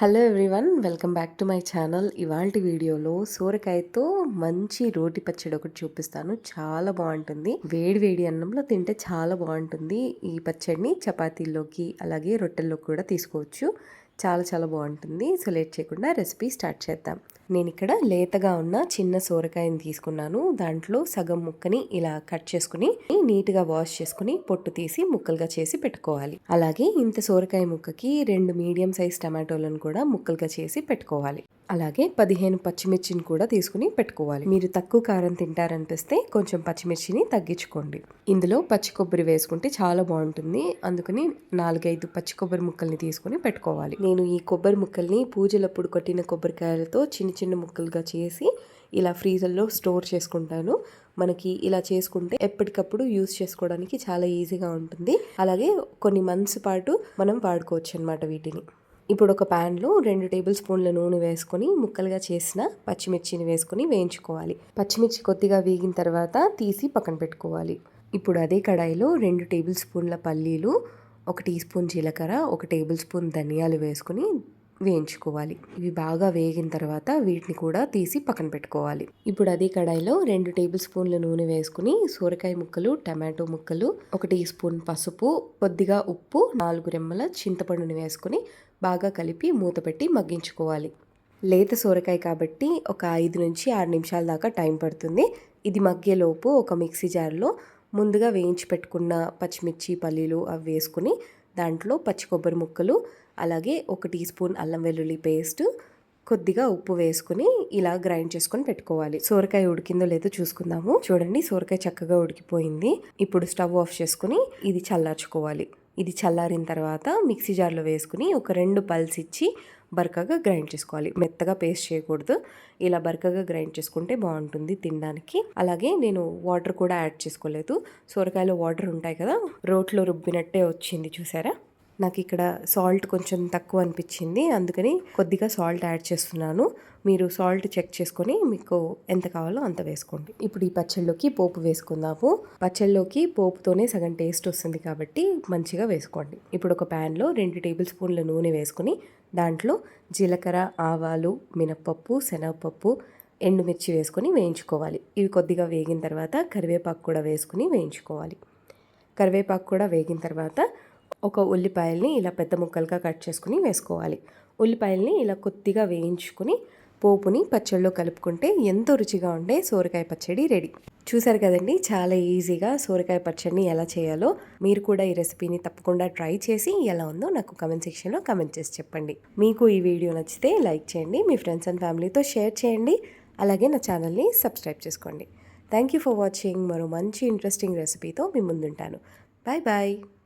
Hello everyone welcome back to my channel ఇవాళ వీడియోలో సోరకాయతో మంచి రోటి పచ్చడి ఒకటి చూపిస్తాను. చాలా బాగుంటుంది. వేడి వేడి అన్నంలో తింటే చాలా బాగుంటుంది. ఈ పచ్చడిని చపాతీల్లోకి అలాగే రొట్టెల్లోకి కూడా తీసుకోవచ్చు. చాలా చాలా బాగుంటుంది. సో లేట్ చేయకుండా రెసిపీ స్టార్ట్ చేద్దాం. నేను ఇక్కడ లేతగా ఉన్న చిన్న సోరకాయని తీసుకున్నాను. దాంట్లో సగం ముక్కని ఇలా కట్ చేసుకుని నీట్గా వాష్ చేసుకుని పొట్టు తీసి ముక్కలుగా చేసి పెట్టుకోవాలి. అలాగే ఇంత సోరకాయ ముక్కకి రెండు మీడియం సైజ్ టమాటోలను కూడా ముక్కలుగా చేసి పెట్టుకోవాలి. అలాగే పదిహేను పచ్చిమిర్చిని కూడా తీసుకుని పెట్టుకోవాలి. మీరు తక్కువ కారం తింటారనిపిస్తే కొంచెం పచ్చిమిర్చిని తగ్గించుకోండి. ఇందులో పచ్చి కొబ్బరి వేసుకుంటే చాలా బాగుంటుంది. అందుకని నాలుగైదు పచ్చి కొబ్బరి ముక్కల్ని తీసుకుని పెట్టుకోవాలి. నేను ఈ కొబ్బరి ముక్కల్ని పూజలప్పుడు కొట్టిన కొబ్బరికాయలతో చిన్న చిన్న ముక్కలుగా చేసి ఇలా ఫ్రీజర్లో స్టోర్ చేసుకుంటాను. మనకి ఇలా చేసుకుంటే ఎప్పటికప్పుడు యూస్ చేసుకోవడానికి చాలా ఈజీగా ఉంటుంది. అలాగే కొన్ని మంత్స్ పాటు మనం వాడుకోవచ్చు అనమాట వీటిని. ఇప్పుడు ఒక ప్యాన్లో రెండు టేబుల్ స్పూన్ల నూనె వేసుకొని ముక్కలుగా చేసిన పచ్చిమిర్చిని వేసుకొని వేయించుకోవాలి. పచ్చిమిర్చి కొద్దిగా వేగిన తర్వాత తీసి పక్కన పెట్టుకోవాలి. ఇప్పుడు అదే కడాయిలో రెండు టేబుల్ స్పూన్ల పల్లీలు ఒక టీ స్పూన్ జీలకర్ర ఒక టేబుల్ స్పూన్ ధనియాలు వేసుకుని వేయించుకోవాలి. ఇవి బాగా వేగిన తర్వాత వీటిని కూడా తీసి పక్కన పెట్టుకోవాలి. ఇప్పుడు అదే కడాయిలో రెండు టేబుల్ స్పూన్ల నూనె వేసుకుని సోరకాయ ముక్కలు టమాటో ముక్కలు ఒక టీ స్పూన్ పసుపు కొద్దిగా ఉప్పు నాలుగు రెమ్మల చింతపండుని వేసుకుని బాగా కలిపి మూత పెట్టి మగ్గించుకోవాలి. లేత సోరకాయ కాబట్టి ఒక ఐదు నుంచి ఆరు నిమిషాల దాకా టైం పడుతుంది. ఇది మగ్గేలోపు ఒక మిక్సీ జార్లో ముందుగా వేయించి పెట్టుకున్న పచ్చిమిర్చి పల్లీలు అవి వేసుకుని దాంట్లో పచ్చి కొబ్బరి ముక్కలు అలాగే ఒక టీ స్పూన్ అల్లం వెల్లుల్లి పేస్ట్ కొద్దిగా ఉప్పు వేసుకుని ఇలా గ్రైండ్ చేసుకొని పెట్టుకోవాలి. సోరకాయ ఉడికిందో లేదో చూసుకుందాము. చూడండి సోరకాయ చక్కగా ఉడికిపోయింది. ఇప్పుడు స్టవ్ ఆఫ్ చేసుకుని ఇది చల్లార్చుకోవాలి. ఇది చల్లారిన తర్వాత మిక్సీ జార్లో వేసుకుని ఒక రెండు పల్స్ ఇచ్చి బరకగా గ్రైండ్ చేసుకోవాలి. మెత్తగా పేస్ట్ చేయకూడదు. ఇలా బరకగా గ్రైండ్ చేసుకుంటే బాగుంటుంది తినడానికి. అలాగే నేను వాటర్ కూడా యాడ్ చేసుకోలేదు. సొరకాయలో వాటర్ ఉంటాయి కదా రోట్లో రుబ్బినట్టే వచ్చింది చూసారా? నాకు ఇక్కడ సాల్ట్ కొంచెం తక్కువ అనిపించింది అందుకని కొద్దిగా సాల్ట్ యాడ్ చేస్తున్నాను. మీరు సాల్ట్ చెక్ చేసుకొని మీకు ఎంత కావాలో అంత వేసుకోండి. ఇప్పుడు ఈ పచ్చళ్ళలోకి పోపు వేసుకుందాము. పచ్చళ్ళలోకి పోపుతోనే సగం టేస్ట్ వస్తుంది కాబట్టి మంచిగా వేసుకోండి. ఇప్పుడు ఒక ప్యాన్లో రెండు టేబుల్ స్పూన్ల నూనె వేసుకుని దాంట్లో జీలకర్ర ఆవాలు మినప్పప్పు శనగపప్పు ఎండుమిర్చి వేసుకొని వేయించుకోవాలి. ఇవి కొద్దిగా వేగిన తర్వాత కరివేపాకు కూడా వేసుకుని వేయించుకోవాలి. కరివేపాకు కూడా వేగిన తర్వాత ఒక ఉల్లిపాయల్ని ఇలా పెద్ద ముక్కలుగా కట్ చేసుకుని వేసుకోవాలి. ఉల్లిపాయల్ని ఇలా కొద్దిగా వేయించుకుని పోపుని పచ్చడిలో కలుపుకుంటే ఎంతో రుచిగా ఉండే సోరకాయ పచ్చడి రెడీ. చూసారు కదండి? చాలా ఈజీగా సోరకాయ పచ్చడిని ఎలా చేయాలో మీరు కూడా ఈ రెసిపీని తప్పకుండా ట్రై చేసి ఎలా ఉందో నాకు కమెంట్ సెక్షన్లో కమెంట్ చేసి చెప్పండి. మీకు ఈ వీడియో నచ్చితే లైక్ చేయండి మీ ఫ్రెండ్స్ అండ్ ఫ్యామిలీతో షేర్ చేయండి అలాగే నా ఛానల్ని సబ్స్క్రైబ్ చేసుకోండి. Thank you for watching. మరో మంచి ఇంట్రెస్టింగ్ రెసిపీతో మీ ముందుంటాను. Bye bye.